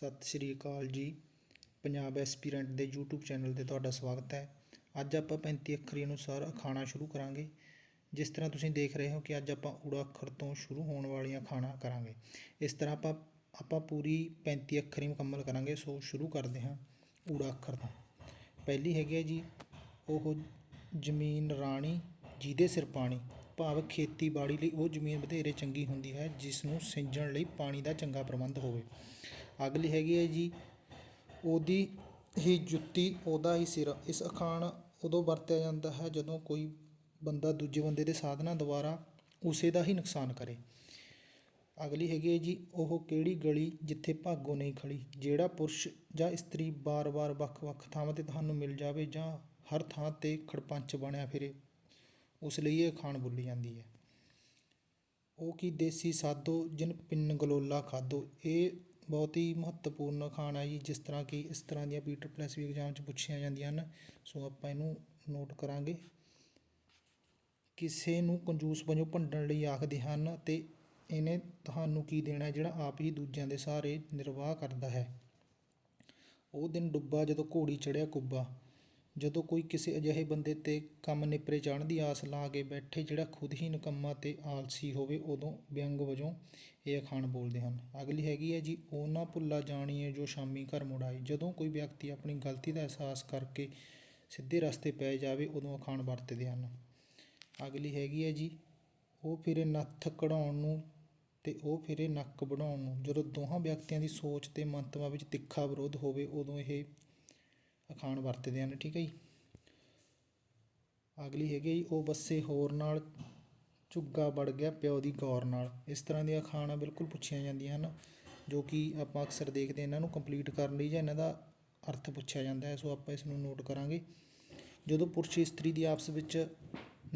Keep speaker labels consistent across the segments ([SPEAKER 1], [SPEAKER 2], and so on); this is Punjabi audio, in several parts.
[SPEAKER 1] ਸਤਿ ਸ਼੍ਰੀ ਅਕਾਲ ਜੀ। ਪੰਜਾਬ ਐਸਪੀਰੈਂਟ ਦੇ YouTube ਚੈਨਲ ਤੇ ਤੁਹਾਡਾ ਸਵਾਗਤ ਹੈ। ਅੱਜ ਆਪਾਂ 35 ਅੱਖਰੀ ਅਨੁਸਾਰ ਅਖਾਣਾ ਸ਼ੁਰੂ ਕਰਾਂਗੇ। ਜਿਸ ਤਰ੍ਹਾਂ ਤੁਸੀਂ ਦੇਖ ਰਹੇ ਹੋ ਕਿ ਅੱਜ ਆਪਾਂ ਊੜਾ ਅੱਖਰ ਤੋਂ ਸ਼ੁਰੂ ਹੋਣ ਵਾਲੀਆਂ ਖਾਣਾ ਕਰਾਂਗੇ। ਇਸ ਤਰ੍ਹਾਂ ਆਪਾਂ ਆਪਾਂ ਪੂਰੀ 35 ਅੱਖਰੀ ਮੁਕੰਮਲ ਕਰਾਂਗੇ। ਸੋ ਸ਼ੁਰੂ ਕਰਦੇ ਹਾਂ ਊੜਾ ਅੱਖਰ ਤੋਂ। ਪਹਿਲੀ ਹੈਗੀ ਹੈ ਜੀ, ਉਹ ਜ਼ਮੀਨ ਰਾਣੀ, ਜਿਹਦੇ ਸਿਰ ਪਾਣੀ। ਭਾਵ ਖੇਤੀਬਾੜੀ ਲਈ ਉਹ ਜ਼ਮੀਨ ਬਥੇਰੇ ਚੰਗੀ ਹੁੰਦੀ ਹੈ ਜਿਸ ਨੂੰ ਸਿੰਜਣ ਲਈ ਪਾਣੀ ਦਾ ਚੰਗਾ ਪ੍ਰਬੰਧ ਹੋਵੇ। ਅਗਲੀ ਹੈਗੀ ਹੈ ਜੀ, ਉਹਦੀ ਹੀ ਜੁੱਤੀ, ਉਹਦਾ ਹੀ ਸਿਰ। ਇਸ ਅਖਾਣ ਉਦੋਂ ਵਰਤਿਆ ਜਾਂਦਾ ਹੈ ਜਦੋਂ ਕੋਈ ਬੰਦਾ ਦੂਜੇ ਬੰਦੇ ਦੇ ਸਾਧਨਾਂ ਦੁਆਰਾ ਉਸੇ ਦਾ ਹੀ ਨੁਕਸਾਨ ਕਰੇ। ਅਗਲੀ ਹੈਗੀ ਹੈ ਜੀ, ਉਹ ਕਿਹੜੀ ਗਲੀ ਜਿੱਥੇ ਭਾਗੋ ਨਹੀਂ ਖੜੀ ਜਿਹੜਾ ਪੁਰਸ਼ ਜਾਂ ਇਸਤਰੀ ਬਾਰ-ਬਾਰ, ਵੱਖ-ਵੱਖ ਥਾਵਾਂ ਤੇ ਤੁਹਾਨੂੰ ਮਿਲ ਜਾਵੇ ਜਾਂ ਹਰ ਥਾਂ ਤੇ ਖੜਪੰਚ ਬਣਿਆ ਫਿਰੇ, ਉਸ ਲਈ ਇਹ ਅਖਾਣ ਬੋਲੀ ਜਾਂਦੀ ਹੈ। ਉਹ ਕੀ ਦੇਸੀ ਸਾਧੋ, ਜਿਨ ਪਿੰਨ ਗਲੋਲਾ ਖਾਧੋ, ਇਹ ਬਹੁਤ ਹੀ ਮਹੱਤਵਪੂਰਨ ਅਖਾਣ ਹੈ ਜੀ, ਜਿਸ ਤਰ੍ਹਾਂ ਕਿ ਇਸ ਤਰ੍ਹਾਂ ਦੀਆਂ ਪੀਟਰ ਪਲੱਸ ਵੀ ਐਗਜ਼ਾਮ 'ਚ ਪੁੱਛੀਆਂ ਜਾਂਦੀਆਂ ਹਨ। ਸੋ ਆਪਾਂ ਇਹਨੂੰ ਨੋਟ ਕਰਾਂਗੇ। ਕਿਸੇ ਨੂੰ ਕੰਜੂਸ ਵਜੋਂ ਭੰਡਣ ਲਈ ਆਖਦੇ ਹਨ ਅਤੇ ਇਹਨੇ ਤੁਹਾਨੂੰ ਕੀ ਦੇਣਾ ਹੈ, ਜਿਹੜਾ ਆਪ ਹੀ ਦੂਜਿਆਂ ਦੇ ਸਹਾਰੇ ਨਿਰਵਾਹ ਕਰਦਾ ਹੈ। ਉਹ ਦਿਨ ਡੁੱਬਾ ਜਦੋਂ ਘੋੜੀ ਚੜਿਆ ਕੁੱਬਾ। ਜਦੋਂ ਕੋਈ ਕਿਸੇ ਅਜਿਹੇ ਬੰਦੇ ਤੇ ਕੰਮ ਨਿਪਰੇ ਜਾਣ ਦੀ ਆਸ ਲਾ ਕੇ ਬੈਠੇ ਜਿਹੜਾ ਖੁਦ ਹੀ ਨਿਕੰਮਾ ਅਤੇ ਆਲਸੀ ਹੋਵੇ, ਉਦੋਂ ਵਿਅੰਗ ਵਜੋਂ ਇਹ ਅਖਾਣ ਬੋਲਦੇ ਹਨ। ਅਗਲੀ ਹੈਗੀ ਹੈ ਜੀ ਉਹ ਨਾ ਭੁੱਲਾ ਜਾਣੀਏ ਜੋ ਸ਼ਾਮੀ ਘਰ ਮੁੜ ਆਈ ਜਦੋਂ ਕੋਈ ਵਿਅਕਤੀ ਆਪਣੀ ਗਲਤੀ ਦਾ ਅਹਿਸਾਸ ਕਰਕੇ ਸਿੱਧੇ ਰਸਤੇ ਪੈ ਜਾਵੇ, ਉਦੋਂ ਅਖਾਣ ਵਰਤਦੇ ਹਨ। ਅਗਲੀ ਹੈਗੀ ਹੈ ਜੀ, ਉਹ ਫਿਰੇ ਨੱਥ ਕਢਾਉਣ ਨੂੰ ਤੇ ਉਹ ਫਿਰੇ ਨੱਕ ਵਢਾਉਣ ਨੂੰ। ਜਦੋਂ ਦੋਹਾਂ ਵਿਅਕਤੀਆਂ ਦੀ ਸੋਚ ਤੇ ਮੰਤਵਾਂ ਵਿੱਚ ਤਿੱਖਾ ਵਿਰੋਧ ਹੋਵੇ, ਉਦੋਂ ਇਹ ਅਖਾਣ ਵਰਤਦੇ ਹਨ, ਠੀਕ ਹੈ ਜੀ। ਅਗਲੀ ਹੈਗੀ ਜੀ, ਉਹ ਬੱਸੇ ਹੋਰ ਨਾਲ ਝੁੱਗਾ ਵੜ ਗਿਆ ਪਿਓ ਦੀ ਗੌਰ ਨਾਲ। ਇਸ ਤਰ੍ਹਾਂ ਦੀਆਂ ਅਖਾਣਾਂ ਬਿਲਕੁਲ ਪੁੱਛੀਆਂ ਜਾਂਦੀਆਂ ਹਨ, ਜੋ ਕਿ ਆਪਾਂ ਅਕਸਰ ਦੇਖਦੇ ਹਾਂ ਇਹਨਾਂ ਨੂੰ ਕੰਪਲੀਟ ਕਰਨ ਲਈ ਜਾਂ ਇਹਨਾਂ ਦਾ ਅਰਥ ਪੁੱਛਿਆ ਜਾਂਦਾ ਹੈ। ਸੋ ਆਪਾਂ ਇਸ ਨੂੰ ਨੋਟ ਕਰਾਂਗੇ। ਜਦੋਂ ਪੁਰਸ਼ ਇਸਤਰੀ ਦੀ ਆਪਸ ਵਿੱਚ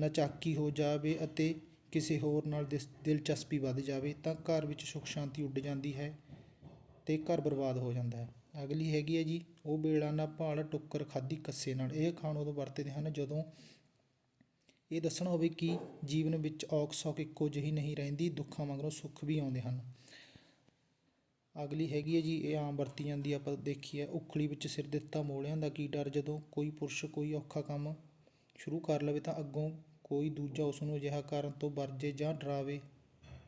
[SPEAKER 1] ਨਚਾਕੀ ਹੋ ਜਾਵੇ ਅਤੇ ਕਿਸੇ ਹੋਰ ਨਾਲ ਦਿਸ- ਦਿਲਚਸਪੀ ਵੱਧ ਜਾਵੇ, ਤਾਂ ਘਰ ਵਿੱਚ ਸੁੱਖ ਸ਼ਾਂਤੀ ਉੱਡ ਜਾਂਦੀ ਹੈ ਤੇ ਘਰ ਬਰਬਾਦ ਹੋ ਜਾਂਦਾ ਹੈ। ਅਗਲੀ ਹੈਗੀ ਹੈ ਜੀ, ਉਹ ਵੇਲਾ ਨਾ ਭਾਲ ਟੁੱਕਰ ਖਾਦੀ ਕੱਸੇ ਨਾਲ। ਇਹ ਅਖਾਣ ਉਦੋਂ ਵਰਤਦੇ ਹਨ ਜਦੋਂ ਇਹ ਦੱਸਣਾ ਹੋਵੇ ਕਿ ਜੀਵਨ ਵਿੱਚ ਔਖ ਸੌਖ ਇੱਕੋ ਜਿਹੀ ਨਹੀਂ ਰਹਿੰਦੀ, ਦੁੱਖਾਂ ਮਗਰੋਂ ਸੁੱਖ ਵੀ ਆਉਂਦੇ ਹਨ। ਅਗਲੀ ਹੈਗੀ ਹੈ ਜੀ, ਇਹ ਆਮ ਵਰਤੀ ਜਾਂਦੀ ਆਪਾਂ ਦੇਖੀ ਹੈ, ਉਖਲੀ ਵਿੱਚ ਸਿਰ ਦਿੱਤਾ ਮੋਲਿਆਂ ਦਾ ਕੀ ਡਰ, ਜਦੋਂ ਕੋਈ ਪੁਰਸ਼ ਕੋਈ ਔਖਾ ਕੰਮ ਸ਼ੁਰੂ ਕਰ ਲਵੇ ਤਾਂ ਅੱਗੋਂ ਕੋਈ ਦੂਜਾ ਉਸ ਨੂੰ ਅਜਿਹਾ ਕਰਨ ਤੋਂ ਵਰਜੇ ਜਾਂ ਡਰਾਵੇ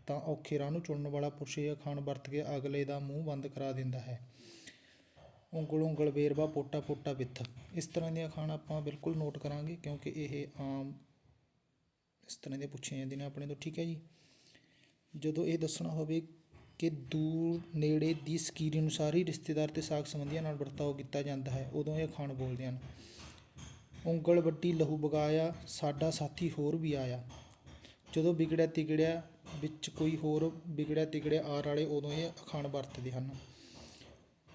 [SPEAKER 1] ਤਾਂ ਔਖੇ ਰਾਹ ਨੂੰ ਚੁਣਨ ਵਾਲਾ ਪੁਰਸ਼ ਇਹ ਅਖਾਣ ਵਰਤ ਕੇ ਅਗਲੇ ਦਾ ਮੂੰਹ ਬੰਦ ਕਰਾ ਦਿੰਦਾ ਹੈ। ਉਂਗਲ ਉਂਗਲ ਵੇਰਵਾ ਪੋਟਾ ਪੋਟਾ ਵਿੱਥ। ਇਸ ਤਰ੍ਹਾਂ ਦੀਆਂ ਅਖਾਣ ਆਪਾਂ ਬਿਲਕੁਲ ਨੋਟ ਕਰਾਂਗੇ ਕਿਉਂਕਿ ਇਹ ਆਮ ਇਸ ਤਰ੍ਹਾਂ ਦੇ ਪੁੱਛੇ ਜਾਂਦੇ ਨੇ ਆਪਣੇ ਤੋਂ। ਠੀਕ ਹੈ ਜੀ? ਜਦੋਂ ਇਹ ਦੱਸਣਾ ਹੋਵੇ ਕਿ ਦੂਰ ਨੇੜੇ ਦੀ ਸਕੀਰੀ ਅਨੁਸਾਰ ਹੀ ਰਿਸ਼ਤੇਦਾਰ ਤੇ ਸਾਕ ਸੰਬੰਧੀਆਂ ਨਾਲ ਵਰਤਾਓ ਕੀਤਾ ਜਾਂਦਾ ਹੈ, ਉਦੋਂ ਇਹ ਅਖਾਣ ਬੋਲਦੇ ਹਨ। ਉਂਗਲ ਵੱਡੀ ਲਹੂ ਬਗਾਇਆ, ਸਾਡਾ ਸਾਥੀ ਹੋਰ ਵੀ ਆਇਆ। ਜਦੋਂ ਵਿਗੜਿਆ ਤਿਗੜਿਆ ਵਿੱਚ ਕੋਈ ਹੋਰ ਵਿਗੜਿਆ ਤਿਗੜਿਆ ਆਰ ਵਾਲੇ ਉਦੋਂ ਇਹ ਅਖਾਣ ਵਰਤਦੇ ਹਨ।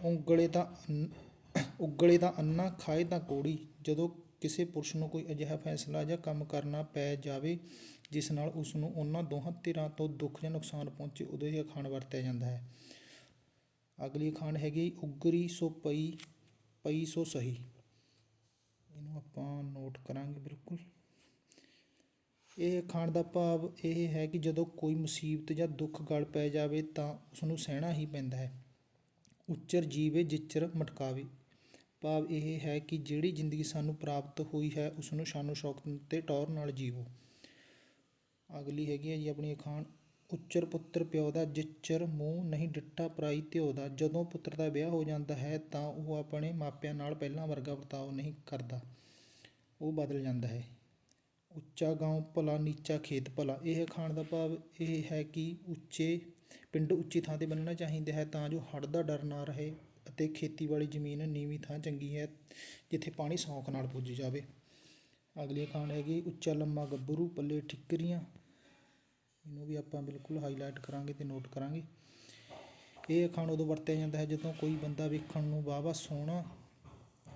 [SPEAKER 1] ਉਂਗਲੇ ਤਾਂ ਅੰਨ- ਉਗਲੇ ਤਾਂ ਅੰਨਾ ਖਾਏ ਤਾਂ ਕੋੜੀ। ਜਦੋਂ ਕਿਸੇ ਪੁਰਸ਼ ਨੂੰ ਕੋਈ ਅਜਿਹਾ ਫੈਸਲਾ ਜਾਂ ਕੰਮ ਕਰਨਾ ਪੈ ਜਾਵੇ, ਜਿਸ ਨਾਲ ਉਸ ਨੂੰ ਉਹਨਾਂ ਦੋਹਾਂ ਧਿਰਾਂ ਤੋਂ ਦੁੱਖ ਜਾਂ ਨੁਕਸਾਨ ਪਹੁੰਚੇ, ਉਦੋਂ ਇਹ ਅਖਾਣ ਵਰਤਿਆ ਜਾਂਦਾ ਹੈ। ਅਗਲੀ ਅਖਾਣ ਹੈਗੀ ਉਗਰੀ ਸੋ ਪਈ ਪਈ ਸੋ ਸਹੀ। ਇਹਨੂੰ ਆਪਾਂ ਨੋਟ ਕਰਾਂਗੇ ਬਿਲਕੁਲ। ਇਹ ਅਖਾਣ ਦਾ ਭਾਵ ਇਹ ਹੈ ਕਿ ਜਦੋਂ ਕੋਈ ਮੁਸੀਬਤ ਜਾਂ ਦੁੱਖ ਗਲ ਪੈ ਜਾਵੇ, ਤਾਂ ਉਸ ਨੂੰ ਸਹਿਣਾ ਹੀ ਪੈਂਦਾ ਹੈ। ਉੱਚਰ ਜੀਵੇ ਜਿੱਚਰ ਮਟਕਾਵੇ। ਭਾਵ ਇਹ ਹੈ ਕਿ ਜਿਹੜੀ ਜ਼ਿੰਦਗੀ ਸਾਨੂੰ ਪ੍ਰਾਪਤ ਹੋਈ ਹੈ ਉਸ ਨੂੰ ਸ਼ਾਨੋ ਸ਼ੌਕਤ ਤੇ ਟੌਰ ਨਾਲ ਜੀਵੋ। ਅਗਲੀ ਹੈਗੀ ਹੈ ਜੀ ਆਪਣੀ ਅਖਾਣ। ਉੱਚਰ ਪੁੱਤਰ ਪਿਓ ਦਾ ਜਿੱਚਰ ਮੂੰਹ ਨਹੀਂ ਡਿੱਟਾ ਪਰਾਈ ਧਿਓ ਦਾ। ਜਦੋਂ ਪੁੱਤਰ ਦਾ ਵਿਆਹ ਹੋ ਜਾਂਦਾ ਹੈ ਤਾਂ ਉਹ ਆਪਣੇ ਮਾਪਿਆਂ ਨਾਲ ਪਹਿਲਾਂ ਵਰਗਾ ਵਰਤਾਓ ਨਹੀਂ ਕਰਦਾ। ਉਹ ਬਦਲ ਜਾਂਦਾ ਹੈ। ਉੱਚਾ ਗਾਉਂ ਭਲਾ, ਨੀਚਾ ਖੇਤ ਭਲਾ। ਇਹ ਅਖਾਣ ਦਾ ਭਾਵ ਇਹ ਹੈ ਕਿ ਉੱਚੇ ਪਿੰਡ ਉੱਚੀ ਥਾਂ ਤੇ ਬੰਨਣਾ ਚਾਹੀਦਾ ਹੈ ਤਾਂ ਜੋ ਹੜ੍ਹ ਦਾ ਡਰ ਨਾ ਰਹੇ ਅਤੇ ਖੇਤੀਬਾੜੀ ਜ਼ਮੀਨ ਨੀਵੀਂ ਥਾਂ ਚੰਗੀ ਹੈ, ਜਿੱਥੇ ਪਾਣੀ ਸੌਂਖ ਨਾਲ ਪੁੱਜ ਜਾਵੇ। ਅਗਲੀ ਅਖਾਣ ਹੈਗੀ, ਉੱਚਾ ਲੰਮਾ ਗੱਭਰੂ, ਪੱਲੇ ਠਿੱਕਰੀਆਂ। ਇਹਨੂੰ ਵੀ ਆਪਾਂ ਬਿਲਕੁਲ ਹਾਈਲਾਈਟ ਕਰਾਂਗੇ ਤੇ ਨੋਟ ਕਰਾਂਗੇ। ਇਹ ਅਖਾਣ ਉਦੋਂ ਵਰਤਿਆ ਜਾਂਦਾ ਹੈ ਜਦੋਂ ਕੋਈ ਬੰਦਾ ਵੇਖਣ ਨੂੰ ਵਾਹਵਾ ਸੋਹਣਾ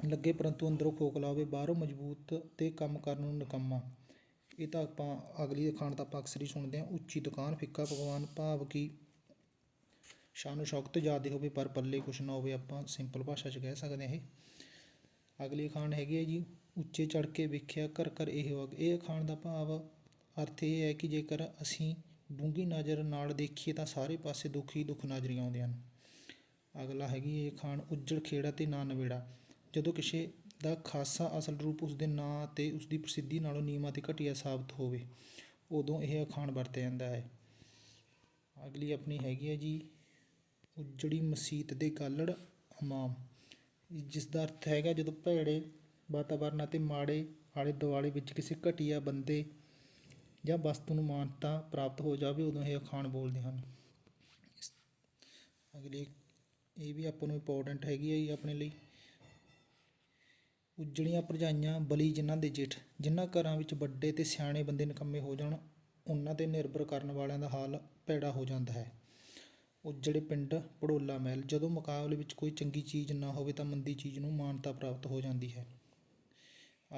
[SPEAKER 1] ਲੱਗੇ ਪਰੰਤੂ ਅੰਦਰੋਂ ਖੋਖਲਾ ਹੋਵੇ, ਬਾਹਰੋਂ ਮਜ਼ਬੂਤ ਤੇ ਕੰਮ ਕਰਨ ਨੂੰ ਨਕੰਮਾ। ਇਹ ਤਾਂ ਆਪਾਂ ਅਗਲੀ ਅਖਾਣ ਤਾਂ ਆਪਾਂ ਅਕਸਰ ਹੀ ਸੁਣਦੇ ਹਾਂ, ਉੱਚੀ ਦੁਕਾਨ, ਫਿੱਕਾ ਪਕਵਾਨ, ਭਾਵ ਕਿ ਸ਼ਾਨੋ ਸ਼ੌਕਤ ਜ਼ਿਆਦਾ ਹੋਵੇ ਪਰ ਪੱਲੇ ਕੁਛ ਨਾ ਹੋਵੇ ਆਪਾਂ ਸਿੰਪਲ ਭਾਸ਼ਾ 'ਚ ਕਹਿ ਸਕਦੇ ਹਾਂ ਇਹ। ਅਗਲੀ ਅਖਾਣ ਹੈਗੀ ਹੈ ਜੀ, ਉੱਚੇ ਚੜ ਕੇ ਵੇਖਿਆ ਘਰ ਘਰ ਇਹ ਵਗ ਇਹ ਅਖਾਣ ਦਾ ਭਾਵ ਅਰਥ ਇਹ ਹੈ ਕਿ ਜੇਕਰ ਅਸੀਂ ਡੂੰਘੀ ਨਜ਼ਰ ਨਾਲ ਦੇਖੀਏ ਤਾਂ ਸਾਰੇ ਪਾਸੇ ਦੁੱਖ ਹੀ ਦੁੱਖ ਨਜ਼ਰ ਆਉਂਦੇ ਹਨ। ਅਗਲਾ ਹੈਗੀ ਇਹ ਅਖਾਣ ਉੱਜੜ ਖੇੜਾ ਤੇ ਨਾ ਨਵੇੜਾ। ਜਦੋਂ ਕਿਸੇ ਦਾ ਖਾਸਾ ਅਸਲ ਰੂਪ ਉਸ ਦੇ ਨਾਂ ਅਤੇ ਉਸ ਦੀ ਪ੍ਰਸਿੱਧੀ ਨਾਲੋਂ ਨੀਵਾਂ ਤੇ ਘਟੀਆ ਸਾਬਤ ਹੋਵੇ, ਉਦੋਂ ਇਹ ਅਖਾਣ ਵਰਤਿਆ ਜਾਂਦਾ ਹੈ। ਅਗਲੀ ਆਪਣੀ ਹੈਗੀ ਹੈ ਜੀ ਉੱਜੜੀ ਮਸੀਤ ਦੇ ਗਾਲੜ ਇਮਾਮ ਜਿਸ ਦਾ ਅਰਥ ਹੈਗਾ ਜਦੋਂ ਭੈੜੇ ਵਾਤਾਵਰਨ ਅਤੇ ਮਾੜੇ ਆਲੇ ਦੁਆਲੇ ਵਿੱਚ ਕਿਸੇ ਘਟੀਆ ਬੰਦੇ ਜਾਂ ਵਸਤੂ ਨੂੰ ਮਾਨਤਾ ਪ੍ਰਾਪਤ ਹੋ ਜਾਵੇ, ਉਦੋਂ ਇਹ ਅਖਾਣ ਬੋਲਦੇ ਹਨ। ਇਸ- ਅਗਲੀ ਇਹ ਵੀ ਆਪਾਂ ਨੂੰ ਇੰਪੋਰਟੈਂਟ ਹੈਗੀ ਹੈ ਜੀ ਆਪਣੇ ਲਈ। ਉੱਜੜੀਆਂ ਭਰਜਾਈਆਂ, ਬਲੀ ਜਿਨ੍ਹਾਂ ਦੇ ਜੇਠ, ਜਿਨ੍ਹਾਂ ਘਰਾਂ ਵਿੱਚ ਵੱਡੇ ਤੇ ਸਿਆਣੇ ਬੰਦੇ ਨਿਕੰਮੇ ਹੋ ਜਾਣ, ਉਹਨਾਂ ਤੇ ਨਿਰਭਰ ਕਰਨ ਵਾਲਿਆਂ ਦਾ ਹਾਲ ਭੈੜਾ ਹੋ ਜਾਂਦਾ ਹੈ। ਉੱਜੜੇ ਪਿੰਡ ਪੜੋਲਾ ਮਹਿਲ, ਜਦੋਂ ਮੁਕਾਬਲੇ ਵਿੱਚ ਕੋਈ ਚੰਗੀ ਚੀਜ਼ ਨਾ ਹੋਵੇ ਤਾਂ ਮੰਦੀ ਚੀਜ਼ ਨੂੰ ਮਾਨਤਾ ਪ੍ਰਾਪਤ ਹੋ ਜਾਂਦੀ ਹੈ।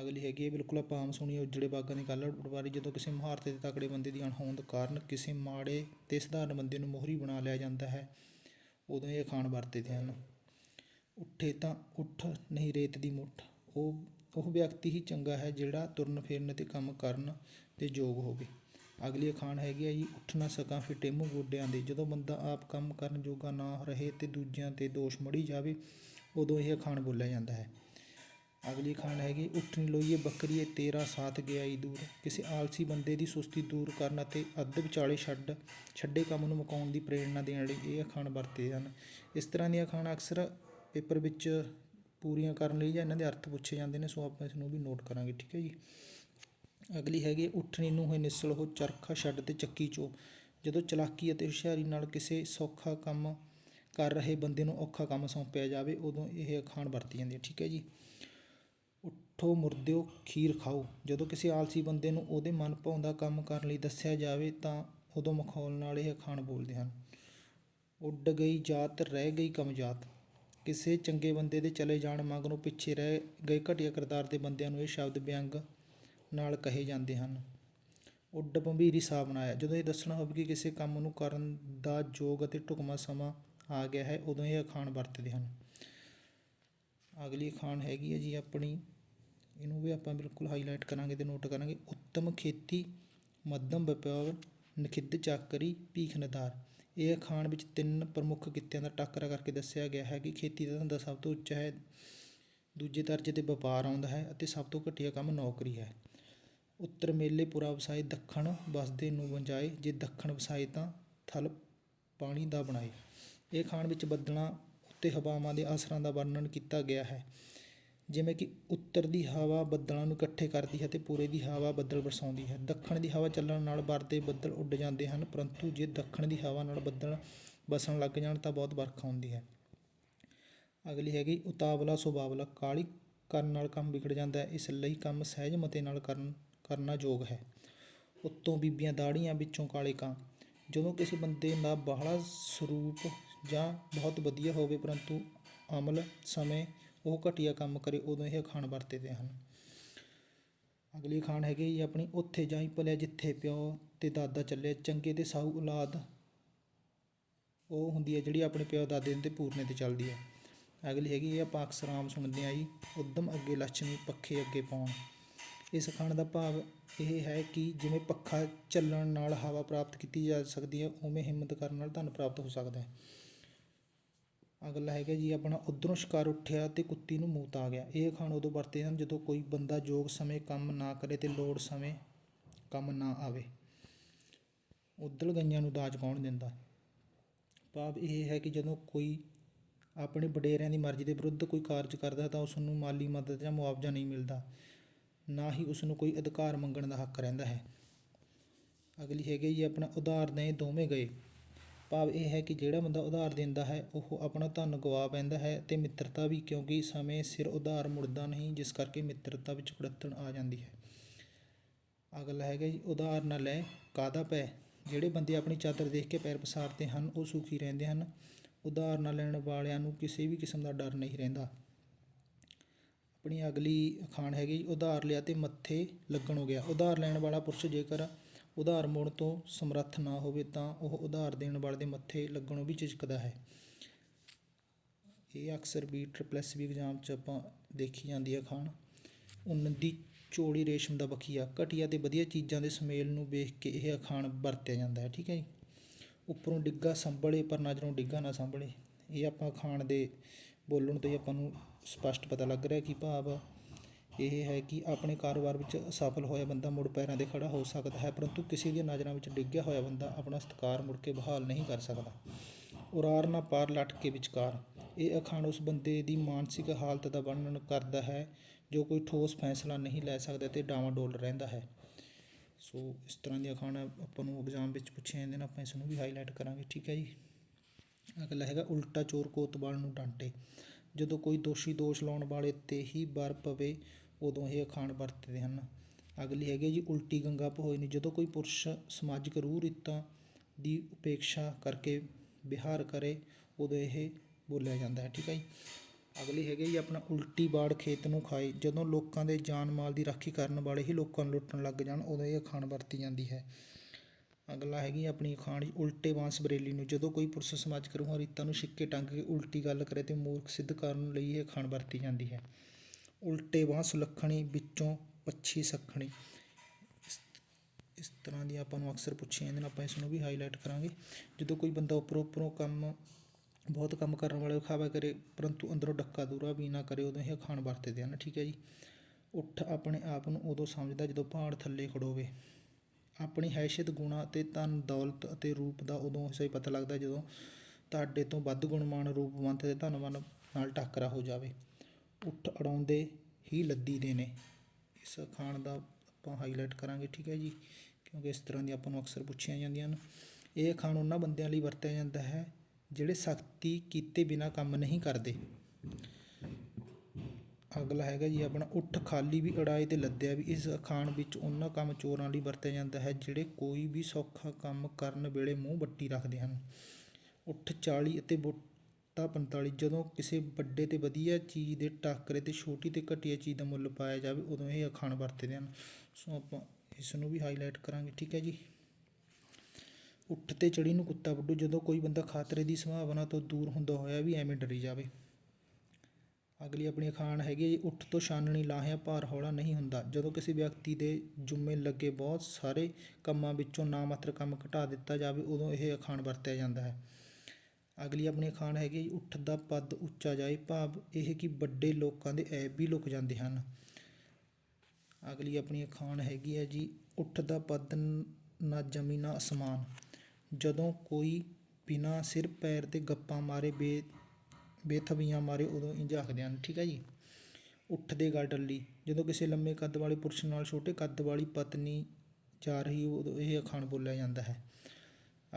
[SPEAKER 1] ਅਗਲੀ ਹੈਗੀ ਹੈ, ਬਿਲਕੁਲ ਆਪਾਂ ਆਮ ਸੁਣੀ ਹੈ, ਉੱਜੜੇ ਬਾਗਾਂ ਦੀ ਗੱਲ ਪਟਵਾਰੀ ਜਦੋਂ ਕਿਸੇ ਮੁਹਾਰਤ ਦੇ ਤਕੜੇ ਬੰਦੇ ਦੀ ਅਣਹੋਂਦ ਕਾਰਨ ਕਿਸੇ ਮਾੜੇ ਤੇ ਸਧਾਰਨ ਬੰਦੇ ਨੂੰ ਮੋਹਰੀ ਬਣਾ ਲਿਆ ਜਾਂਦਾ ਹੈ, ਉਦੋਂ ਇਹ ਅਖਾਣ ਵਰਤਦੇ ਹਨ। ਉੱਠੇ ਤਾਂ ਉੱਠ, ਨਹੀਂ ਰੇਤ ਦੀ ਮੁੱਠ। ਉਹ ਉਹ ਵਿਅਕਤੀ ਹੀ ਚੰਗਾ ਹੈ ਜਿਹੜਾ ਤੁਰਨ ਫਿਰਨ ਤੇ ਕੰਮ ਕਰਨ ਦੇ ਯੋਗ ਹੋਵੇ। ਅਗਲੀ ਅਖਾਣ ਹੈਗੀ ਹੈ ਜੀ, ਉੱਠ ਨਾ ਸਕਾਂ ਫਿੱਟੇ ਮੂੰਹ ਗੋਡਿਆਂ ਦੇ। ਜਦੋਂ ਬੰਦਾ ਆਪ ਕੰਮ ਕਰਨ ਜੋਗਾ ਨਾ ਰਹੇ ਤੇ ਦੂਜਿਆਂ ਤੇ ਦੋਸ਼ ਮੜੀ ਜਾਵੇ, ਉਦੋਂ ਇਹ ਅਖਾਣ ਬੋਲਿਆ ਜਾਂਦਾ ਹੈ। ਅਗਲੀ ਅਖਾਣ ਹੈਗੀ, ਉੱਠ ਨੀ ਲੋਈਏ ਬੱਕਰੀਏ, ਤੇਰਾ ਸਾਥ ਗਿਆ ਈ ਦੂਰ। ਕਿਸੇ ਆਲਸੀ ਬੰਦੇ ਦੀ ਸੁਸਤੀ ਦੂਰ ਕਰਨ ਅਤੇ ਅੱਧ ਵਿਚਾਲੇ ਛੱਡ, ਛੱਡੇ ਕੰਮ ਨੂੰ ਮੁਕਾਉਣ ਦੀ ਪ੍ਰੇਰਣਾ ਦੇਣ ਲਈ ਇਹ ਅਖਾਣ ਵਰਤੇ ਹਨ। ਇਸ ਤਰ੍ਹਾਂ ਦੀਆਂ ਅਖਾਣ ਅਕਸਰ ਪੇਪਰ ਵਿੱਚ ਪੂਰੀਆਂ ਕਰਨ ਲਈ ਜਾਂ ਇਹਨਾਂ ਦੇ ਅਰਥ ਪੁੱਛੇ ਜਾਂਦੇ ਨੇ, ਸੋ ਆਪਾਂ ਇਸ ਨੂੰ ਵੀ ਨੋਟ ਕਰਾਂਗੇ, ਠੀਕ ਹੈ ਜੀ? ਅਗਲੀ ਹੈਗੀ ਹੈ, ਉੱਠਣੀ ਨੂੰ ਹੋਏ ਨਿਸਲ ਹੋ ਚਰਖਾ ਛੱਡ ਤੇ ਚੱਕੀ ਚੋ ਜਦੋਂ ਚਲਾਕੀ ਅਤੇ ਹੁਸ਼ਿਆਰੀ ਨਾਲ ਕਿਸੇ ਸੌਖਾ ਕੰਮ ਕਰ ਰਹੇ ਬੰਦੇ ਨੂੰ ਔਖਾ ਕੰਮ ਸੌਂਪਿਆ ਜਾਵੇ ਉਦੋਂ ਇਹ ਅਖਾਣ ਵਰਤੀ ਜਾਂਦੀ ਹੈ ਠੀਕ ਹੈ ਜੀ। ਉੱਠੋ ਮੁਰਦਿਓ ਖੀਰ ਖਾਓ। ਜਦੋਂ ਕਿਸੇ ਆਲਸੀ ਬੰਦੇ ਨੂੰ ਉਹਦੇ ਮਨ ਭਾਉਂਦਾ ਕੰਮ ਕਰਨ ਲਈ ਦੱਸਿਆ ਜਾਵੇ ਤਾਂ ਉਦੋਂ ਮਖੌਲ ਨਾਲ ਇਹ ਅਖਾਣ ਬੋਲਦੇ ਹਨ। ਉੱਡ ਗਈ ਜਾਤ ਰਹਿ ਗਈ ਕਮਜਾਤ ਕਿਸੇ ਚੰਗੇ ਬੰਦੇ ਦੇ ਚਲੇ ਜਾਣ ਮਗਰੋਂ ਪਿੱਛੇ ਰਹਿ ਗਏ ਘਟੀਆ ਕਿਰਦਾਰ ਦੇ ਬੰਦਿਆਂ ਨੂੰ ਇਹ ਸ਼ਬਦ ਵਿਅੰਗ ਨਾਲ ਕਹੇ ਜਾਂਦੇ ਹਨ। ਉੱਡ ਭੰਬੀਰੀ ਸਾਹ ਬਣਾਇਆ ਜਦੋਂ ਇਹ ਦੱਸਣਾ ਹੋਵੇ ਕਿ ਕਿਸੇ ਕੰਮ ਨੂੰ ਕਰਨ ਦਾ ਯੋਗ ਅਤੇ ਢੁਕਵਾਂ ਸਮਾਂ ਆ ਗਿਆ ਹੈ, ਉਦੋਂ ਇਹ ਅਖਾਣ ਵਰਤਦੇ ਹਨ। ਅਗਲੀ ਅਖਾਣ ਹੈਗੀ ਹੈ ਜੀ ਆਪਣੀ, ਇਹਨੂੰ ਵੀ ਆਪਾਂ ਬਿਲਕੁਲ ਹਾਈਲਾਈਟ ਕਰਾਂਗੇ ਤੇ ਨੋਟ ਕਰਾਂਗੇ। ਉੱਤਮ ਖੇਤੀ, ਮੱਧਮ ਵਪਾਰ, ਨਖਿੱਧ ਚਾਕਰੀ, ਭੀਖ ਨਦਾਰ ਇਹ ਅਖਾਣ ਵਿੱਚ ਤਿੰਨ ਪ੍ਰਮੁੱਖ ਕਿੱਤਿਆਂ ਦਾ ਟਾਕਰਾ ਕਰਕੇ ਦੱਸਿਆ ਗਿਆ ਹੈ ਕਿ ਖੇਤੀ ਦਾ ਧੰਦਾ ਸਭ ਤੋਂ ਉੱਚਾ ਹੈ, ਦੂਜੇ ਦਰਜੇ ਤੇ ਵਪਾਰ ਆਉਂਦਾ ਹੈ ਅਤੇ ਸਭ ਤੋਂ ਘਟੀਆ ਕੰਮ ਨੌਕਰੀ ਹੈ। ਉੱਤਰ ਮੇਲੇ ਪੁਰਾ ਵਸਾਏ ਦੱਖਣ ਵਸਦੇ ਨੂੰ ਵੰਜਾਏ, ਜੇ ਦੱਖਣ ਵਸਾਏ ਤਾਂ ਥਲ ਪਾਣੀ ਦਾ ਬਣਾਏ। ਇਹ ਖਾਣ ਵਿੱਚ ਬੱਦਲਾਂ ਉੱਤੇ ਹਵਾਵਾਂ ਦੇ ਅਸਰਾਂ ਦਾ ਵਰਣਨ ਕੀਤਾ ਗਿਆ ਹੈ। ਜਿਵੇਂ ਕਿ ਉੱਤਰ ਦੀ ਹਵਾ ਬੱਦਲਾਂ ਨੂੰ ਇਕੱਠੇ ਕਰਦੀ ਹੈ ਅਤੇ ਪੂਰੇ ਦੀ ਹਵਾ ਬੱਦਲ ਵਰਸਾਉਂਦੀ ਹੈ। ਦੱਖਣ ਦੀ ਹਵਾ ਚੱਲਣ ਨਾਲ ਵਰਦੇ ਬੱਦਲ ਉੱਡ ਜਾਂਦੇ ਹਨ, ਪਰੰਤੂ ਜੇ ਦੱਖਣ ਦੀ ਹਵਾ ਨਾਲ ਬੱਦਲ ਵਸਣ ਲੱਗ ਜਾਣ ਤਾਂ ਬਹੁਤ ਵਰਖਾ ਹੁੰਦੀ ਹੈ। ਅਗਲੀ ਹੈਗੀ ਉਤਾਵਲਾ ਸੁਭਾਵਲਾ। ਕਾਲੀ ਕਰਨ ਨਾਲ ਕੰਮ ਵਿਗੜ ਜਾਂਦਾ ਹੈ। ਇਸ ਲਈ ਕੰਮ ਸਹਿਜ ਮਤੇ ਨਾਲ ਕਰਨ ਕਰਨਾ ਯੋਗ ਹੈ। ਉੱਤੋਂ ਬੀਬੀਆਂ ਦਾੜੀਆਂ ਵਿੱਚੋਂ ਕਾਲੇ ਕਾਂ। ਜਦੋਂ ਕਿਸੇ ਬੰਦੇ ਦਾ ਬਾਹਲਾ ਸਰੂਪ ਜਾਂ ਬਹੁਤ ਵਧੀਆ ਹੋਵੇ, ਪਰੰਤੂ ਅਮਲ ਸਮੇਂ ਉਹ ਘਟੀਆ ਕੰਮ ਕਰੇ, ਉਦੋਂ ਇਹ ਅਖਾਣ ਵਰਤਦੇ ਹਨ। ਅਗਲੀ ਅਖਾਣ ਹੈਗੀ ਜੀ ਆਪਣੀ, ਉੱਥੇ ਜਾਈ ਭਲਿਆ ਜਿੱਥੇ ਪਿਓ ਤੇ ਦਾਦਾ ਚੱਲੇ, ਚੰਗੇ ਤੇ ਸਾਊ ਔਲਾਦ। ਉਹ ਹੁੰਦੀ ਹੈ ਜਿਹੜੀ ਆਪਣੇ ਪਿਓ ਦਾਦੇ ਦੇ ਪੂਰਨੇ ਤੇ ਚੱਲਦੀ ਹੈ। ਅਗਲੀ ਹੈਗੀ ਇਹ ਆਪਾਂ ਅਕਸਰ ਆਮ ਸੁਣਦੇ ਆ ਜੀ, ਉਦਮ ਅੱਗੇ ਲక్ష్ਮੀ ਪੱਖੇ ਅੱਗੇ ਪਾਉਣ। ਇਸ ਅਖਾਣ ਦਾ ਭਾਵ ਇਹ ਹੈ ਕਿ ਜਿਵੇਂ ਪੱਖਾ ਚੱਲਣ ਨਾਲ ਹਵਾ ਪ੍ਰਾਪਤ ਕੀਤੀ ਜਾ ਸਕਦੀ ਹੈ, ਉਵੇਂ ਹਿੰਮਤ ਕਰਨ ਨਾਲ ਧਨ ਪ੍ਰਾਪਤ ਹੋ ਸਕਦਾ ਹੈ। ਅਗਲਾ ਹੈਗਾ ਜੀ, ਆਪਣਾ ਉਧਰੋਂ ਸ਼ਿਕਾਰ ਉੱਠਿਆ ਤੇ ਕੁੱਤੀ ਨੂੰ ਮੂਤ ਆ ਗਿਆ। ਇਹ ਅਖਾਣ ਉਦੋਂ ਵਰਤੇ ਹਨ ਜਦੋਂ ਕੋਈ ਬੰਦਾ ਯੋਗ ਸਮੇਂ ਕੰਮ ਨਾ ਕਰੇ ਤੇ ਲੋੜ ਸਮੇਂ ਕੰਮ ਨਾ ਆਵੇ। ਉਦਲ ਗਈਆਂ ਨੂੰ ਦਾਜ ਕੌਣ ਦਿੰਦਾ? ਭਾਵ ਇਹ ਹੈ ਕਿ ਜਦੋਂ ਕੋਈ ਆਪਣੇ ਵਡੇਰਿਆਂ ਦੀ ਮਰਜ਼ੀ ਦੇ ਵਿਰੁੱਧ ਕੋਈ ਕਾਰਜ ਕਰਦਾ ਤਾਂ ਉਸ ਨੂੰ ਮਾਲੀ ਮਦਦ ਜਾਂ ਮੁਆਵਜ਼ਾ ਨਹੀਂ ਮਿਲਦਾ। ਨਾ ਹੀ ਉਸ ਨੂੰ ਕੋਈ ਅਧਿਕਾਰ ਮੰਗਣ ਦਾ ਹੱਕ ਰਹਿੰਦਾ ਹੈ। ਅਗਲੀ ਹੈਗੀ ਜੀ ਆਪਣਾ ਉਧਾਰ ਦੇ ਦੋਵੇਂ ਗਏ। ਭਾਵ ਇਹ ਹੈ ਕਿ ਜਿਹੜਾ ਬੰਦਾ ਉਧਾਰ ਦਿੰਦਾ ਹੈ, ਉਹ ਆਪਣਾ ਧਨ ਗਵਾ ਪੈਂਦਾ ਹੈ ਤੇ ਮਿੱਤਰਤਾ ਵੀ, ਕਿਉਂਕਿ ਸਮੇਂ ਸਿਰ ਉਧਾਰ ਮੁੜਦਾ ਨਹੀਂ, ਜਿਸ ਕਰਕੇ ਮਿੱਤਰਤਾ ਵਿੱਚ ਕੁੜੱਤਣ ਆ ਜਾਂਦੀ ਹੈ। ਅਗਲਾ ਹੈਗਾ ਜੀ, ਉਧਾਰ ਨਾ ਲੈ ਕਾਦਾ ਪੈ? ਜਿਹੜੇ ਬੰਦੇ ਆਪਣੀ ਚਾਦਰ ਦੇਖ ਕੇ ਪੈਰ ਪਸਾਰਦੇ ਹਨ, ਉਹ ਸੁਖੀ ਰਹਿੰਦੇ ਹਨ। ਉਧਾਰ ਨਾ ਲੈਣ ਵਾਲਿਆਂ ਨੂੰ ਕਿਸੇ ਵੀ ਕਿਸਮ ਦਾ ਡਰ ਨਹੀਂ ਰਹਿੰਦਾ। ਆਪਣੀ ਅਗਲੀ ਅਖਾਣ ਹੈਗੀ ਉਧਾਰ ਲਿਆ ਤੇ ਮੱਥੇ ਲੱਗਣ ਹੋ ਗਿਆ। ਉਧਾਰ ਲੈਣ ਵਾਲਾ ਪੁਰਸ਼ ਜੇਕਰ ਉਧਾਰ ਮੋੜ ਤੋਂ ਸਮਰੱਥ ਨਾ ਹੋਵੇ ਤਾਂ ਉਹ ਉਧਾਰ ਦੇਣ ਵਾਲੇ ਦੇ ਮੱਥੇ ਲੱਗਣੋਂ ਵੀ ਝਿਜਕਦਾ ਹੈ। ਇਹ ਅਕਸਰ ਵੀ ਟ੍ਰਿਪਲ ਵੀ ਐਗਜ਼ਾਮ 'ਚ ਆਪਾਂ ਦੇਖੀ ਜਾਂਦੀ ਹੈ ਖਾਣ ਉਨ ਦੀ ਚੋੜੀ ਰੇਸ਼ਮ ਦਾ ਬਖੀਆ ਘਟੀਆ ਤੇ ਵਧੀਆ ਚੀਜ਼ਾਂ ਦੇ ਸੁਮੇਲ ਨੂੰ ਵੇਖ ਕੇ ਇਹ ਅਖਾਣ ਵਰਤਿਆ ਜਾਂਦਾ ਹੈ, ਠੀਕ ਹੈ ਜੀ। ਉੱਪਰੋਂ ਡਿੱਗਾ ਸੰਭਲੇ ਪਰ ਨਜ਼ਰੋਂ ਡਿੱਗਾ ਨਾ ਸੰਭਲੇ। ਇਹ ਆਪਾਂ ਅਖਾਣ ਦੇ ਬੋਲਣ ਤੋਂ ਹੀ ਆਪਾਂ ਨੂੰ ਸਪਸ਼ਟ ਪਤਾ ਲੱਗ ਰਿਹਾ ਕਿ ਭਾਵ ਇਹ ਹੈ ਕਿ ਆਪਣੇ ਕਾਰੋਬਾਰ ਵਿੱਚ ਅਸਫਲ ਹੋਇਆ ਬੰਦਾ ਮੁੜ ਪੈਰਾਂ 'ਤੇ ਖੜ੍ਹਾ ਹੋ ਸਕਦਾ ਹੈ, ਪਰੰਤੂ ਕਿਸੇ ਦੀਆਂ ਨਜ਼ਰਾਂ ਵਿੱਚ ਡਿੱਗਿਆ ਹੋਇਆ ਬੰਦਾ ਆਪਣਾ ਸਤਿਕਾਰ ਮੁੜ ਕੇ ਬਹਾਲ ਨਹੀਂ ਕਰ ਸਕਦਾ। ਉਰਾਰ ਨਾ ਪਾਰ ਲੱਟ ਕੇ ਵਿਚਕਾਰ। ਇਹ ਅਖਾਣ ਉਸ ਬੰਦੇ ਦੀ ਮਾਨਸਿਕ ਹਾਲਤ ਦਾ ਵਰਣਨ ਕਰਦਾ ਹੈ, ਜੋ ਕੋਈ ਠੋਸ ਫੈਸਲਾ ਨਹੀਂ ਲੈ ਸਕਦਾ ਤੇ ਡਾਵਾਂਡੋਲ ਰਹਿੰਦਾ ਹੈ। ਸੋ ਇਸ ਤਰ੍ਹਾਂ ਦੀਆਂ ਅਖਾਣ ਆਪਾਂ ਨੂੰ ਐਗਜ਼ਾਮ ਵਿੱਚ ਪੁੱਛੇ ਜਾਂਦੇ ਨੇ, ਆਪਾਂ ਇਸ ਨੂੰ ਵੀ ਹਾਈਲਾਈਟ ਕਰਾਂਗੇ। ਠੀਕ ਹੈ ਜੀ। ਅਗਲਾ ਹੈਗਾ ਉਲਟਾ ਚੋਰ ਕੋਤਵਾਲ ਨੂੰ ਡਾਂਟੇ। ਜਦੋਂ ਕੋਈ ਦੋਸ਼ੀ ਦੋਸ਼ ਲਾਉਣ ਵਾਲੇ ਤੇ ਹੀ ਵਰ ਪਵੇ, ਉਦੋਂ ਇਹ ਅਖਾਣ ਵਰਤਦੇ ਹਨ। ਅਗਲੀ ਹੈਗੀ ਜੀ, ਉਲਟੀ ਗੰਗਾ ਪਹੋਈ ਜਦੋਂ ਕੋਈ ਪੁਰਸ਼ ਸਮਾਜਿਕ ਰੂਹ ਰੀਤਾਂ ਦੀ ਉਪੇਖਾ ਕਰਕੇ ਵਿਹਾਰ ਕਰੇ, ਉਦੋਂ ਇਹ ਬੋਲਿਆ ਜਾਂਦਾ ਹੈ। ਠੀਕ ਹੈ ਜੀ? ਅਗਲੀ ਹੈਗੀ ਜੀ, ਆਪਣਾ ਉਲਟੀ ਬਾੜ ਖੇਤ ਨੂੰ ਖਾਏ। ਜਦੋਂ ਲੋਕਾਂ ਦੇ ਜਾਨ ਮਾਲ ਦੀ ਰਾਖੀ ਕਰਨ ਵਾਲੇ ਹੀ ਲੋਕਾਂ ਨੂੰ ਲੁੱਟਣ ਲੱਗ ਜਾਣ, ਉਦੋਂ ਇਹ ਅਖਾਣ ਵਰਤੀ ਜਾਂਦੀ ਹੈ। ਅਗਲਾ ਹੈਗੀ ਆਪਣੀ ਅਖਾਣ ਉਲਟੇ ਬਾਂਸ ਬਰੇਲੀ ਨੂੰ। ਜਦੋਂ ਕੋਈ ਪੁਰਸ਼ ਸਮਾਜ ਰੂਹਾਂ ਰੀਤਾਂ ਨੂੰ ਛਿੱਕੇ ਟੰਗ ਕੇ ਉਲਟੀ ਗੱਲ ਕਰੇ ਤੇ ਮੂਰਖ ਸਿੱਧ ਕਰਨ ਲਈ ਇਹ ਅਖਾਣ ਵਰਤੀ ਜਾਂਦੀ ਹੈ। ਉਲਟੇ ਬਾਂਹ ਸੁਲੱਖਣੀ, ਵਿੱਚੋਂ ਪੱਛੀ ਸੱਖਣੀ। ਇਸ- ਇਸ ਤਰ੍ਹਾਂ ਦੀਆਂ ਆਪਾਂ ਨੂੰ ਅਕਸਰ ਪੁੱਛੀਆਂ ਜਾਂਦੀਆਂ ਨੇ। ਆਪਾਂ ਇਸ ਨੂੰ ਵੀ ਹਾਈਲਾਈਟ ਕਰਾਂਗੇ। ਜਦੋਂ ਕੋਈ ਬੰਦਾ ਉੱਪਰੋਂ ਉੱਪਰੋਂ ਕੰਮ, ਬਹੁਤ ਕੰਮ ਕਰਨ ਵਾਲੇ ਵਿਖਾਵਾ ਕਰੇ, ਪਰੰਤੂ ਅੰਦਰੋਂ ਡੱਕਾ ਦੂਰਾ ਵੀ ਨਾ ਕਰੇ, ਉਦੋਂ ਇਹ ਅਖਾਣ ਵਰਤਦੇ ਹਨ। ਠੀਕ ਹੈ ਜੀ? ਉੱਠ ਆਪਣੇ ਆਪ ਨੂੰ ਉਦੋਂ ਸਮਝਦਾ ਜਦੋਂ ਪਹਾੜ ਥੱਲੇ ਖੜੋਵੇ। ਆਪਣੀ ਹੈਸੀਅਤ, ਗੁਣਾਂ ਅਤੇ ਧਨ, ਦੌਲਤ ਅਤੇ ਰੂਪ ਦਾ ਉਦੋਂ ਸਹੀ ਪਤਾ ਲੱਗਦਾ ਜਦੋਂ ਤੁਹਾਡੇ ਤੋਂ ਵੱਧ ਗੁਣਮਾਨ, ਰੂਪਵੰਤ ਅਤੇ ਧਨਵਾਨ ਨਾਲ ਟੱਕਰਾ ਹੋ ਜਾਵੇ। ਉੱਠ ਅੜਾਉਂਦੇ ਹੀ ਲੱਦੀ ਦੇ ਨੇ। ਇਸ ਅਖਾਣ ਦਾ ਆਪਾਂ ਹਾਈਲਾਈਟ ਕਰਾਂਗੇ, ਠੀਕ ਹੈ ਜੀ? ਕਿਉਂਕਿ ਇਸ ਤਰ੍ਹਾਂ ਦੀ ਆਪਾਂ ਨੂੰ ਅਕਸਰ ਪੁੱਛੀਆਂ ਜਾਂਦੀਆਂ ਹਨ ਇਹ ਅਖਾਣ ਉਹਨਾਂ ਬੰਦਿਆਂ ਲਈ ਵਰਤਿਆ ਜਾਂਦਾ ਹੈ ਜਿਹੜੇ ਸਖਤੀ ਕੀਤੇ ਬਿਨਾ ਕੰਮ ਨਹੀਂ ਕਰਦੇ। ਅਗਲਾ ਹੈਗਾ ਜੀ ਆਪਣਾ ਉੱਠ ਖਾਲੀ ਵੀ ਅੜਾਏ ਤੇ ਲੱਦਿਆ ਵੀ। ਇਸ ਅਖਾਣ ਵਿੱਚ ਉਹਨਾਂ ਕੰਮ ਚੋਰਾਂ ਲਈ ਵਰਤਿਆ ਜਾਂਦਾ ਹੈ ਜਿਹੜੇ ਕੋਈ ਵੀ ਸੌਖਾ ਕੰਮ ਕਰਨ ਵੇਲੇ ਮੂੰਹ ਵੱਟੀ ਰੱਖਦੇ ਹਨ। ਉੱਠ 40 ਅਤੇ ਬੁੱਟਾ 45 ਜਦੋਂ ਕਿਸੇ ਵੱਡੇ ਤੇ ਵਧੀਆ ਚੀਜ਼ ਦੇ ਟਾਕਰੇ ਤੇ ਛੋਟੀ ਤੇ ਘਟੀਆ ਚੀਜ਼ ਦਾ ਮੁੱਲ ਪਾਇਆ ਜਾਵੇ, ਉਦੋਂ ਇਹ ਅਖਾਣ ਵਰਤਦੇ ਹਨ। ਸੋ ਆਪਾਂ ਇਸ ਨੂੰ ਵੀ ਹਾਈਲਾਈਟ ਕਰਾਂਗੇ, ਠੀਕ ਹੈ ਜੀ। ਉੱਠ ਤੇ ਚੜੀ ਨੂੰ ਕੁੱਤਾ ਵੱਢੂ ਜਦੋਂ ਕੋਈ ਬੰਦਾ ਖਾਤਰੇ ਦੀ ਸੰਭਾਵਨਾ ਤੋਂ ਦੂਰ ਹੁੰਦਾ ਹੋਇਆ ਵੀ ਐਵੇਂ ਡਰੀ ਜਾਵੇ। ਅਗਲੀ ਆਪਣੀ ਅਖਾਣ ਹੈਗੀ ਹੈ ਜੀ, ਉੱਠ ਤੋਂ ਛਾਨਣੀ, ਲਾਹਿਆ ਭਾਰ, ਹੌਲਾ ਨਹੀਂ ਹੁੰਦਾ। ਜਦੋਂ ਕਿਸੇ ਵਿਅਕਤੀ ਦੇ ਜੁੰਮੇ ਲੱਗੇ ਬਹੁਤ ਸਾਰੇ ਕੰਮਾਂ ਵਿੱਚੋਂ ਨਾਮਾਤਰ ਕੰਮ ਘਟਾ ਦਿੱਤਾ ਜਾਵੇ, ਉਦੋਂ ਇਹ ਅਖਾਣ ਵਰਤਿਆ ਜਾਂਦਾ ਹੈ। ਅਗਲੀ ਆਪਣੀ ਅਖਾਣ ਹੈਗੀ ਹੈ ਜੀ, ਉੱਠ ਦਾ ਪਦ ਉੱਚਾ ਜਾਏ ਭਾਵ ਇਹ ਕਿ ਵੱਡੇ ਲੋਕਾਂ ਦੇ ਐਬ ਵੀ ਲੁਕ ਜਾਂਦੇ ਹਨ। ਅਗਲੀ ਆਪਣੀ ਅਖਾਣ ਹੈਗੀ ਹੈ ਜੀ, ਉੱਠ ਦਾ ਪਦ ਨਾ ਜ਼ਮੀਨ ਨਾ ਅਸਮਾਨ। ਜਦੋਂ ਕੋਈ ਬਿਨਾ ਸਿਰ, ਪੈਰ ਤੇ ਗੱਪਾਂ ਮਾਰੇ ਬੇ ਬੇਥਬੀਆਂ ਮਾਰੇ ਉਦੋਂ ਇੰਝ ਆਖਦੇ ਹਨ ਠੀਕ ਹੈ ਜੀ? ਉੱਠ ਦੇ ਗੱਲ ਟੱਲੀ। ਜਦੋਂ ਕਿਸੇ ਲੰਮੇ ਕੱਦ ਵਾਲੇ ਪੁਰਸ਼ ਨਾਲ ਛੋਟੇ ਕੱਦ ਵਾਲੀ ਪਤਨੀ ਜਾ ਰਹੀ ਉਦੋਂ ਇਹ ਅਖਾਣ ਬੋਲਿਆ ਜਾਂਦਾ ਹੈ।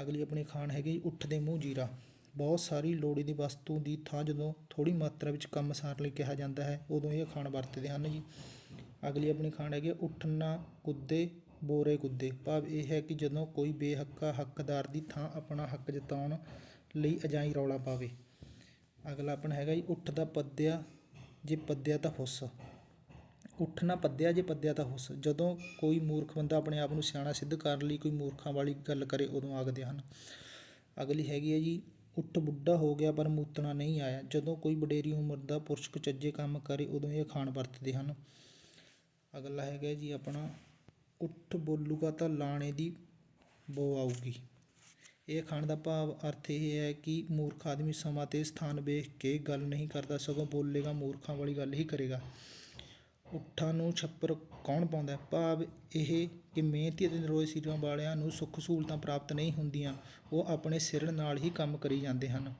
[SPEAKER 1] ਅਗਲੀ ਆਪਣੀ ਅਖਾਣ ਹੈਗੀ ਜੀ, ਉੱਠ ਦੇ ਮੂੰਹ ਜੀਰਾ। ਬਹੁਤ ਸਾਰੀ ਲੋੜੀ ਦੀ ਵਸਤੂ ਦੀ ਥਾਂ ਜਦੋਂ ਥੋੜੀ ਮਾਤਰਾ ਵਿੱਚ ਕੰਮ ਸਾਰ ਲਈ ਕਿਹਾ ਜਾਂਦਾ ਹੈ ਉਦੋਂ ਇਹ ਅਖਾਣ ਵਰਤਦੇ ਹਨ ਜੀ। ਅਗਲੀ ਆਪਣੀ ਖਾਣ ਹੈਗੀ ਹੈ, ਉੱਠਣਾ ਕੁੱਦੇ ਬੋਰੇ ਕੁੱਦੇ। ਭਾਵ ਇਹ ਹੈ ਕਿ ਜਦੋਂ ਕੋਈ ਬੇਹੱਕਾ ਹੱਕਦਾਰ ਦੀ ਥਾਂ ਆਪਣਾ ਹੱਕ ਜਤਾਉਣ ਲਈ ਅਜਾਈ ਰੌਲਾ ਪਾਵੇ। ਅਗਲਾ ਆਪਣਾ ਹੈਗਾ ਜੀ, ਉੱਠ ਦਾ ਪੱਦਿਆ ਜੇ ਪੱਦਿਆ ਤਾਂ ਫੁੱਸ ਉੱਠਣਾ ਪੱਦਿਆ ਜੇ ਪੱਦਿਆ ਤਾਂ ਹੁੱਸ। ਜਦੋਂ ਕੋਈ ਮੂਰਖ ਬੰਦਾ ਆਪਣੇ ਆਪ ਨੂੰ ਸਿਆਣਾ ਸਿੱਧ ਕਰਨ ਲਈ ਕੋਈ ਮੂਰਖਾਂ ਵਾਲੀ ਗੱਲ ਕਰੇ, ਉਦੋਂ ਆਖਦੇ ਹਨ। ਅਗਲੀ ਹੈਗੀ ਹੈ ਜੀ, ਉੱਠ ਬੁੱਢਾ ਹੋ ਗਿਆ ਪਰ ਮੂਤਣਾ ਨਹੀਂ ਆਇਆ। ਜਦੋਂ ਕੋਈ ਵਡੇਰੀ ਉਮਰ ਦਾ ਪੁਰਸ਼ ਕੁਚੱਜੇ ਕੰਮ ਕਰੇ, ਉਦੋਂ ਇਹ ਖਾਣ ਵਰਤਦੇ ਹਨ। ਅਗਲਾ ਹੈਗਾ ਜੀ ਆਪਣਾ, ਉੱਠ ਬੋਲੂਗਾ ਤਾਂ ਲਾਣੇ ਦੀ ਬੋ ਆਊਗੀ। ਇਹ ਖਾਣ ਦਾ ਭਾਵ ਅਰਥ ਇਹ ਹੈ ਕਿ ਮੂਰਖ ਆਦਮੀ ਸਮਾਂ ਤੇ ਸਥਾਨ ਵੇਖ ਕੇ ਗੱਲ ਨਹੀਂ ਕਰਦਾ, ਸਗੋਂ ਬੋਲੇਗਾ, ਮੂਰਖਾਂ ਵਾਲੀ ਗੱਲ ਹੀ ਕਰੇਗਾ। ਉੱਠਾਂ ਨੂੰ ਛੱਪਰ ਕੌਣ ਪਾਉਂਦਾ? ਭਾਵ ਇਹ ਕਿ ਮਿਹਨਤੀ ਅਤੇ ਨਿਰੋਏ ਸਿਰਾਂ ਵਾਲਿਆਂ ਨੂੰ ਸੁੱਖ ਸਹੂਲਤਾਂ ਪ੍ਰਾਪਤ ਨਹੀਂ ਹੁੰਦੀਆਂ, ਉਹ ਆਪਣੇ ਸਿਰ ਨਾਲ ਹੀ ਕੰਮ ਕਰੀ ਜਾਂਦੇ ਹਨ।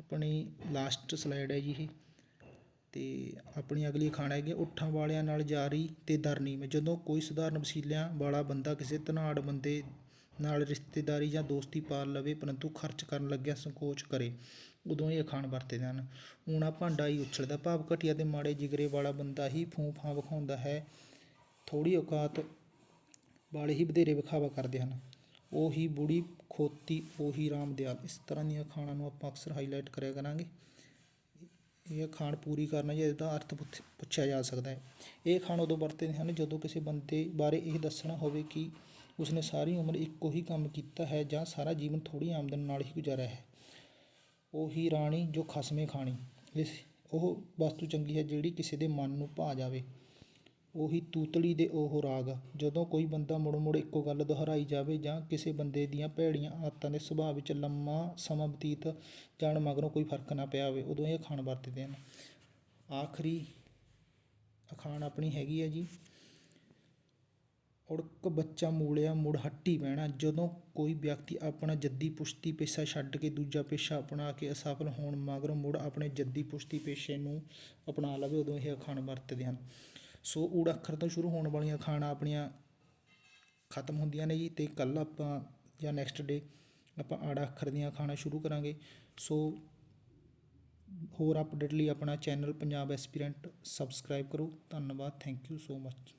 [SPEAKER 1] ਆਪਣੀ ਲਾਸਟ ਸਲਾਈਡ ਹੈ ਜੀ ਇਹ। ਤੇ ਆਪਣੀ ਅਗਲੀ ਖਾਣਾ ਹੈਗੀ ਉੱਠਾਂ ਵਾਲਿਆਂ ਨਾਲ ਜਾਰੀ ਤੇ ਦਰਨੀ ਮੈਂ ਜਦੋਂ ਕੋਈ ਸਧਾਰਨ ਵਸੀਲਿਆਂ ਵਾਲਾ ਬੰਦਾ ਕਿਸੇ ਧਨਾੜ ਬੰਦੇ ਨਾਲ ਰਿਸ਼ਤੇਦਾਰੀ ਜਾਂ ਦੋਸਤੀ ਪਾਲ ਲਵੇ, ਪਰੰਤੂ ਖਰਚ ਕਰਨ ਲੱਗਿਆ ਸੰਕੋਚ ਕਰੇ। ਉਦੋਂ ਇਹ ਅਖਾਣ ਵਰਤਦੇ ਹਨ। ਊਣਾ ਭਾਂਡਾ ਹੀ ਉਛਲਦਾ ਭਾਵ ਘਟੀਆ ਅਤੇ ਮਾੜੇ ਜਿਗਰੇ ਵਾਲਾ ਬੰਦਾ ਹੀ ਫੂੰ ਫਾਂ ਵਿਖਾਉਂਦਾ ਹੈ। ਥੋੜੀ ਔਕਾਤ ਵਾਲੇ ਹੀ ਵਧੇਰੇ ਵਿਖਾਵਾ ਕਰਦੇ ਹਨ। ਉਹੀ ਬੁੜੀ ਖੋਤੀ, ਉਹੀ ਰਾਮ ਦਿਆਲ। ਇਸ ਤਰ੍ਹਾਂ ਦੀਆਂ ਖਾਣਾਂ ਨੂੰ ਆਪਾਂ ਅਕਸਰ ਹਾਈਲਾਈਟ ਕਰਿਆ ਕਰਾਂਗੇ। ਇਹ ਖਾਣ ਪੂਰੀ ਕਰਨਾ ਜਾਂ ਇਹਦਾ ਅਰਥ ਪੁੱਛ- ਪੁੱਛਿਆ ਜਾ ਸਕਦਾ ਹੈ। ਇਹ ਖਾਣ ਉਦੋਂ ਵਰਤਦੇ ਹਨ ਜਦੋਂ ਕਿਸੇ ਬੰਦੇ ਬਾਰੇ ਇਹ ਦੱਸਣਾ ਹੋਵੇ ਕਿ ਉਸਨੇ ਸਾਰੀ ਉਮਰ ਇੱਕੋ ਹੀ ਕੰਮ ਕੀਤਾ ਹੈ ਜਾਂ ਸਾਰਾ ਜੀਵਨ ਥੋੜੀ ਆਮਦਨ ਨਾਲ ਹੀ ਗੁਜ਼ਾਰਿਆ ਹੈ। ਉਹ ਹੀ ਰਾਣੀ ਜੋ ਖਸਮੇ ਖਾਣੀ। ਇਸ, ਉਹ ਵਸਤੂ ਚੰਗੀ ਹੈ ਜਿਹੜੀ ਕਿਸੇ ਦੇ ਮਨ ਨੂੰ ਭਾ ਜਾਵੇ। ਉਹੀ ਤੂਤਲੀ ਦੇ ਉਹ ਰਾਗ। ਜਦੋਂ ਕੋਈ ਬੰਦਾ ਮੁੜ ਮੁੜ ਇੱਕੋ ਗੱਲ ਦੁਹਰਾਈ ਜਾਵੇ ਜਾਂ ਕਿਸੇ ਬੰਦੇ ਦੀਆਂ ਭੈੜੀਆਂ ਆਦਤਾਂ ਦੇ ਸੁਭਾਅ ਵਿੱਚ ਲੰਮਾ ਸਮਾਂ ਬਤੀਤ ਜਾਣ ਮਗਰੋਂ ਕੋਈ ਫ਼ਰਕ ਨਾ ਪਿਆ ਹੋਵੇ, ਉਦੋਂ ਇਹ ਅਖਾਣ ਵਰਤਦੇ ਹਨ। ਆਖਰੀ ਅਖਾਣ ਆਪਣੀ ਹੈਗੀ ਹੈ ਜੀ। ਉੜਕ ਬੱਚਾ ਮੂਲਿਆ, ਮੁੜ ਹੱਟੀ ਬਹਿਣਾ ਜਦੋਂ ਕੋਈ ਵਿਅਕਤੀ ਆਪਣਾ ਜੱਦੀ ਪੁਸ਼ਤੀ ਪੇਸ਼ਾ ਛੱਡ ਕੇ ਦੂਜਾ ਪੇਸ਼ਾ ਅਪਣਾ ਕੇ ਅਸਫਲ ਹੋਣ ਮਗਰੋਂ ਮੁੜ ਆਪਣੇ ਜੱਦੀ ਪੁਸ਼ਤੀ ਪੇਸ਼ੇ ਨੂੰ ਅਪਣਾ ਲਵੇ, ਉਦੋਂ ਇਹ ਅਖਾਣ ਵਰਤਦੇ ਹਨ। ਸੋ, ਊੜ ਅੱਖਰ ਤੋਂ ਸ਼ੁਰੂ ਹੋਣ ਵਾਲੀਆਂ ਅਖਾਣਾਂ ਆਪਣੀਆਂ ਖਤਮ ਹੁੰਦੀਆਂ ਨੇ ਜੀ ਤੇ ਕੱਲ ਆਪਾਂ ਜਾਂ ਨੈਕਸਟ ਡੇ ਆਪਾਂ ਆੜਾ ਅੱਖਰ ਦੀਆਂ ਅਖਾਣਾਂ ਸ਼ੁਰੂ ਕਰਾਂਗੇ। ਸੋ, ਹੋਰ ਅਪਡੇਟ ਲਈ ਆਪਣਾ ਚੈਨਲ ਪੰਜਾਬ ਐਸਪੀਰੈਂਟ ਸਬਸਕ੍ਰਾਈਬ ਕਰੋ। ਧੰਨਵਾਦ ਥੈਂਕ ਯੂ ਸੋ ਮਚ